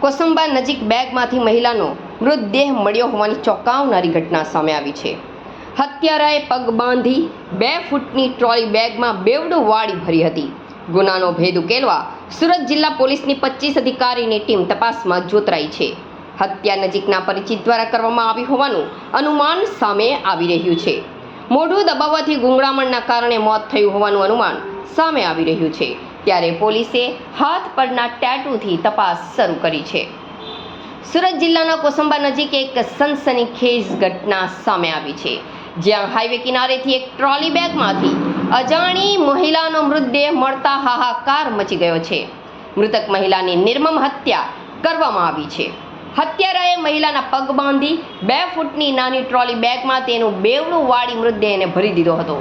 કોસંબા નજીક બેગમાંથી મહિલાનો મૃતદેહ મળ્યો હોવાની ચોંકાવનારી ઘટના સામે આવી છે. હત્યારાએ પગ બાંધી બે ફૂટની ટ્રોલી બેગમાં બેવડું વાળી ભરી હતી. ગુનાનો ભેદ ઉકેલવા સુરત જિલ્લા પોલીસની પચીસ અધિકારીની ટીમ તપાસમાં જોતરાઈ છે. હત્યા નજીકના પરિચિત દ્વારા કરવામાં આવી હોવાનું અનુમાન સામે આવી રહ્યું છે. મોઢું દબાવવાથી ગુંગળામણના કારણે મોત થયું હોવાનું અનુમાન સામે આવી રહ્યું છે. ત્યારે પોલીસે હાથ પરના ટેટુથી તપાસ શરૂ કરી છે. સુરત જિલ્લાના કોસંબા નજીક એક સનસનીખેજ ઘટના સામે આવી છે, જ્યાં હાઈવે કિનારેથી એક ટ્રોલી બેગમાંથી અજાણી મહિલાનો મૃતદેહ મળતા હાહાકાર મચી ગયો છે. મૃતક મહિલાની નિર્મમ હત્યા કરવામાં આવી છે. હત્યારાએ મહિલાના પગ બાંધી બે ફૂટની નાની ટ્રોલી બેગમાં તેનું બેવડું વાળી મૃતદેહને ભરી દીધો હતો.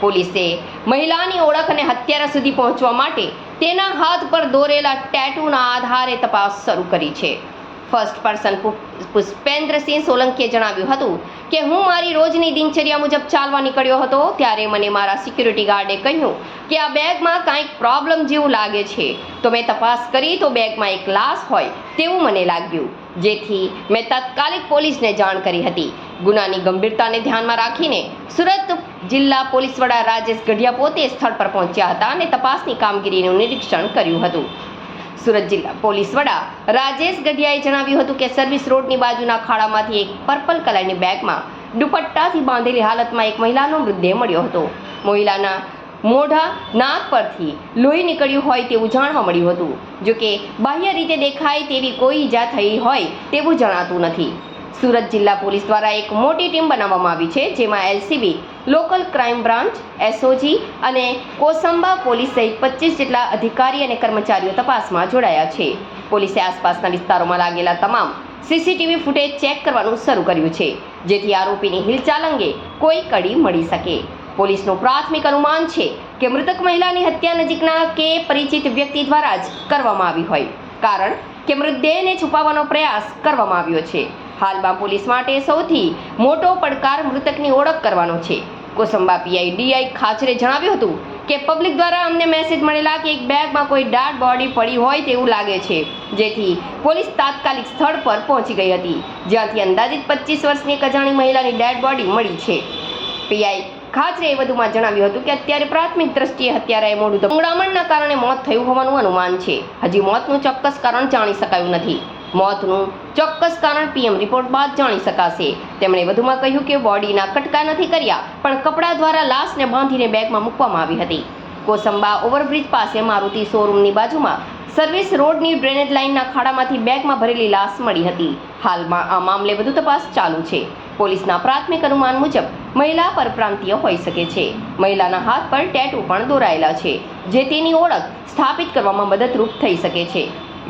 પોલીસે મહિલાની ઓળખ અને હત્યારા સુધી પહોંચવા માટે તેના હાથ પર દોરેલા ટેટુના આધારે તપાસ શરૂ કરી છે. ફર્સ્ટ પર્સન પુષ્પેન્દ્રસિંહ સોલંકીએ જણાવ્યું હતું કે, હું મારી રોજની દિનચર્યા મુજબ ચાલવા નીકળ્યો હતો, ત્યારે મને મારા સિક્યુરિટી ગાર્ડે કહ્યું કે, આ બેગમાં કાંઈક પ્રોબ્લેમ જેવું લાગે છે. તો મેં તપાસ કરી, તો બેગમાં એક લાશ હોય તેવું મને લાગ્યું. જેથી મેં તાત્કાલિક પોલીસને જાણ કરી હતી. ગુનાની ગંભીરતાને ધ્યાનમાં રાખીને સુરત જિલ્લા પોલીસ વડા રાજેશ ગઢિયા પોતે સ્થળ પર પહોંચ્યા હતા અને તપાસની કામગીરીનું નિરીક્ષણ કર્યું હતું. સુરત જિલ્લા પોલીસ વડા રાજેશ ગઢિયાએ જણાવ્યું હતું કે સર્વિસ રોડની બાજુના ખાડામાંથી એક પર્પલ કલરની બેગમાં દુપટ્ટાથી બાંધેલી હાલતમાં એક મહિલાનો મૃતદેહ મળ્યો હતો. મહિલાના મોઢા, નાક પરથી લોહી નીકળ્યું હોય તેવું જાણવા મળ્યું હતું. જોકે બાહ્ય રીતે દેખાય તેવી કોઈ ઈજા થઈ હોય તેવું જણાતું નથી. સુરત જિલ્લા પોલીસ દ્વારા એક મોટી ટીમ બનાવવામાં આવી છે, જેમાં LCB local crime branch SOG અને કોસંબા પોલીસ સહિત પચીસ જેટલા અધિકારી અને કર્મચારીઓ તપાસમાં જોડાયા છે. પોલીસે આસપાસના વિસ્તારોમાં લાગેલા તમામ સીસીટીવી ફૂટેજ ચેક કરવાનું શરૂ કર્યું છે, જેથી આરોપીની હિલચાલ અંગે કોઈ કડી મળી શકે. પોલીસનું પ્રાથમિક અનુમાન છે કે મૃતક મહિલાની હત્યા નજીકના કે પરિચિત વ્યક્તિ દ્વારા જ કરવામાં આવી હોય, કારણ કે મૃતદેહને છુપાવવાનો પ્રયાસ કરવામાં આવ્યો છે. હાલમાં પોલીસ માટે સૌથી મોટો પડકાર મૃતકની ઓળખ કરવાનો છે. કોસંબા પીઆઈ ડીઆઈ ખાચરે જણાવ્યું હતું કે પબ્લિક દ્વારા અમને મેસેજ મળેલા કે એક બેગમાં કોઈ ડાર્ક બોડી પડી હોય તેવું લાગે છે, જેથી પોલીસ તાત્કાલિક સ્થળ પર પહોંચી ગઈ હતી, જ્યાંથી અંદાજિત પચીસ વર્ષની એક અજાણી મહિલાની ડેડ બોડી મળી છે. પીઆઈ ખાચરે વધુમાં જણાવ્યું હતું કે અત્યારે પ્રાથમિક દ્રષ્ટિએ હત્યારાએ મોડું ગુંગળામણના કારણે મોત થયું હોવાનું અનુમાન છે. હજી મોતનું ચોક્કસ કારણ જાણી શકાયું નથી. મોતનું ચોક્કસ કારણ પીએમ રિપોર્ટ બાદ જાણી શકાશે. તેમણે વધુમાં કહ્યું કે બોડીના કટકા નથી કર્યા, પણ કપડા દ્વારા લાશને બાંધીને બેગમાં મૂકવામાં આવી હતી. કોસંબા ઓવરબ્રિજ પાસે મારુતિ શોરૂમની બાજુમાં સર્વિસ રોડની ડ્રેનેજ લાઇનના ખાડામાંથી બેગમાં ભરેલી લાશ મળી હતી. હાલમાં આ મામલે વધુ તપાસ ચાલુ છે. પોલીસના પ્રાથમિક અનુમાન મુજબ મહિલા પરપ્રાંતીય હોઈ શકે છે. મહિલાના હાથ પર ટેટુ પણ દોરાયેલા છે, જે તેની ઓળખ સ્થાપિત કરવામાં મદદરૂપ થઈ શકે છે.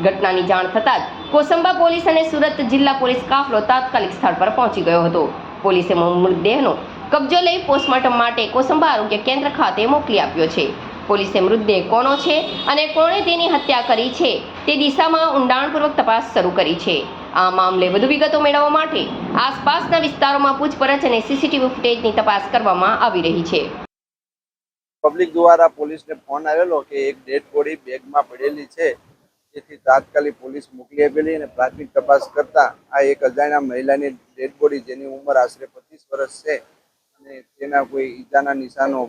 ઘટનાની જાણ થતાં જ કોસંબા પોલીસ અને સુરત જિલ્લા પોલીસ કાફલો તાત્કાલિક સ્થળ પર પહોંચી ગયો હતો. પોલીસે મૃતદેહનો કબજો લઈ પોસ્ટમોર્ટમ માટે કોસંબા આરોગ્ય કેન્દ્ર ખાતે મોકલી આપ્યો છે. પોલીસે મૃતદેહ કોનો છે અને કોણે તેની હત્યા કરી છે તે દિશામાં ઊંડાણપૂર્વક તપાસ શરૂ કરી છે. આ મામલે વધુ વિગતો મેળવવા માટે આસપાસના વિસ્તારોમાં પૂછપરછ અને સીસીટીવી ફૂટેજની તપાસ કરવામાં આવી રહી છે. પબ્લિક દ્વારા પોલીસને ફોન આવેલો કે એક ડેડ બોડી બેગમાં પડેલી છે. જેથી તાત્કાલિક પોલીસ મોકલી આપેલી અને પ્રાથમિક તપાસ કરતા આ એક અજાણ્યા મહિલાની ડેડ બોડી જેની ઉંમર આશરે પચીસ વર્ષ છે અને તેના કોઈ ઈજાના નિશાનો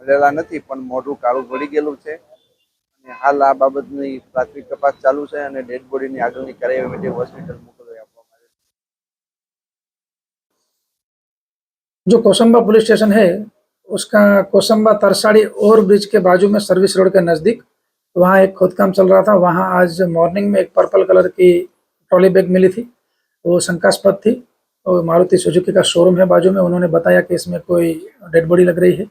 મળેલા નથી પણ મોઢું કાળું પડી ગયેલું છે અને હાલ આ બાબતની પ્રાથમિક તપાસ ચાલુ છે અને ડેડ બોડીની આગળની કાર્યવાહી માટે હોસ્પિટલ મોકલવા આપવામાં આવે છે जो कोसंबा पुलिस स्टेशन है उसका कोसंबा तरसाड़ी ओवर ब्रिज के बाजू में सर्विस रोड के नज़दीक वहाँ एक खोदकाम चल रहा था। वहाँ आज मॉर्निंग में एक पर्पल कलर की ट्रॉली बैग मिली थी। वो शंकास्पद थी और मारुति सुजुकी का शोरूम है बाजू में। उन्होंने बताया कि इसमें कोई डेड बॉडी लग रही है।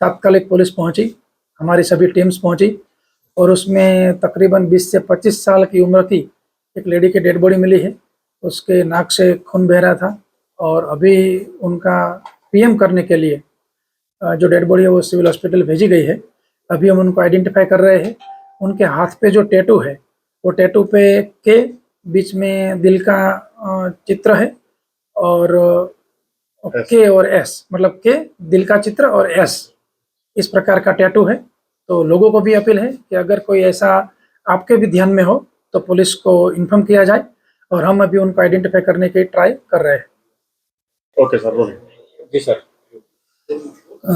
तात्कालिक पुलिस पहुँची। हमारी सभी टीम्स पहुँची और उसमें तकरीबन 20 से 25 साल की उम्र की एक लेडी की डेड बॉडी मिली है। उसके नाक से खून बह रहा था और अभी उनका पीएम करने के लिए जो डेड बॉडी है वो सिविल हॉस्पिटल भेजी गई है। अभी हम उनको आइडेंटिफाई कर रहे हैं। उनके हाथ पे जो टैटू है वो टैटू पे के बीच में दिल का अ, चित्र है और अ, के और एस मतलब के दिल का चित्र और एस इस प्रकार का टैटू है तो लोगों को भी अपील है कि अगर कोई ऐसा आपके भी ध्यान में हो तो पुलिस को इन्फॉर्म किया जाए और हम अभी उनको आइडेंटिफाई करने की ट्राई कर रहे हैं ઓકે સર બોલો જી સર અ,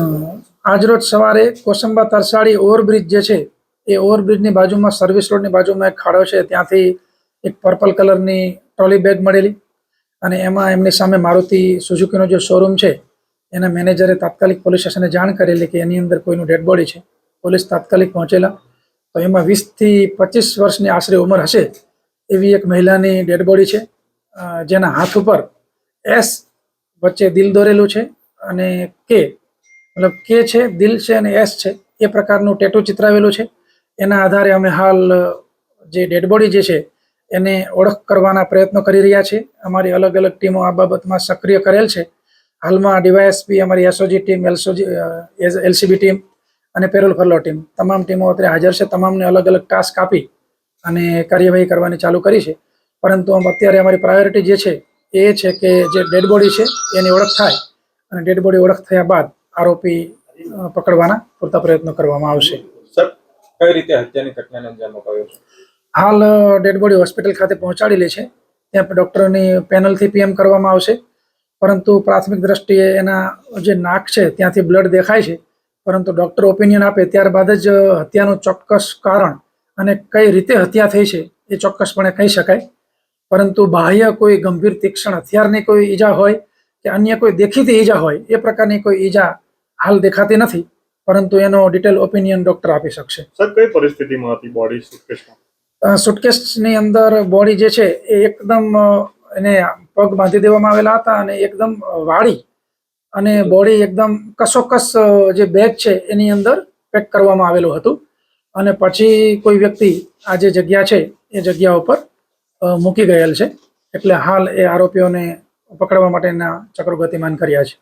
આજરોજ સવારે કોસંબા તરસાડી ઓવરબ્રિજ જે છે એ ઓવરબ્રિજની બાજુમાં, સર્વિસ રોડની બાજુમાં એક ખાડો છે. ત્યાંથી એક પર્પલ કલરની ટ્રોલી બેગ મળેલી અને એમાં એમની સામે મારુતિ સુઝુકીનો જે શોરૂમ છે, એના મેનેજરે તાત્કાલિક પોલીસ સ્ટેશને જાણ કરેલી કે એની અંદર કોઈનું ડેડ બોડી છે. પોલીસ તાત્કાલિક પહોંચેલા. તો એમાં વીસથી પચીસ વર્ષની આશરે ઉંમર હશે એવી એક મહિલાની ડેડ બોડી છે. જેના હાથ ઉપર એસ વચ્ચે દિલ દોરેલું છે અને કે, મતલબ કે છે, દિલ છે અને એસ છે, એ પ્રકારનું ટેટુ ચિતરાવેલું છે. એના આધારે અમે હાલ જે ડેડ બોડી જે છે, એને ઓળખ કરવાના પ્રયત્નો કરી રહ્યા છે અમારી અલગ અલગ ટીમો આ બાબતમાં સક્રિય કરેલ છે. હાલમાં ડીવાયએસપી, અમારી એસઓજી ટીમ એલસોજી એલસીબી ટીમ અને પેરોલ ફરલો ટીમ. તમામ ટીમો અત્યારે હાજર છે. તમામને અલગ અલગ ટાસ્ક આપી અને કાર્યવાહી કરવાની ચાલુ કરી છે. પરંતુ અત્યારે અમારી પ્રાયોરિટી જે છે, એ છે કે જે ડેડ બોડી છે, એની ઓળખ થાય અને ડેડ બોડી ઓળખ થયા બાદ આરોપી પકડવાના પૂરતા પ્રયત્નો કરવામાં આવશે. સર કઈ રીતે હત્યાની ઘટનાને અંજામ અપાયો છે? હાલ ડેડ બોડી હોસ્પિટલ ખાતે પહોંચાડેલી છે. ત્યાં ડૉક્ટરની પેનલથી પીએમ કરવામાં આવશે. પરંતુ પ્રાથમિક દ્રષ્ટિએ એના જે નાક છે, ત્યાંથી બ્લડ દેખાય છે. પરંતુ ડૉક્ટર ઓપિનિયન આપે ત્યારબાદ જ હત્યાનું ચોક્કસ કારણ અને કઈ રીતે હત્યા થઈ છે, એ ચોક્કસપણે કહી શકાય. પરંતુ બાહ્ય કોઈ ગંભીર તીક્ષ્ણ હથિયારની કોઈ ઈજા હોય કે અન્ય કોઈ દેખીતી ઈજા હોય, એ પ્રકારની કોઈ ઈજા હાલ દેખાતી નથી. પરંતુ એનો ડિટેલ ઓપિનિયન ડૉક્ટર આપી શકશે. સર કઈ પરિસ્થિતિમાં હતી બોડી સુટકેસમાં સુટકેસની અંદર બોડી જે છે એ એકદમ એને પગ બાંધી દેવામાં આવેલા હતા અને એકદમ વાળી અને બોડી એકદમ કસોકસ જે બેગ છે એની અંદર પેક કરવામાં આવેલું હતું. અને પછી કોઈ વ્યક્તિ આ જે જગ્યા છે એ જગ્યા ઉપર મૂકી ગયેલ છે. એટલે હાલ એ આરોપીઓને પકડવા માટેના ચક્રો ગતિમાન કર્યા છે.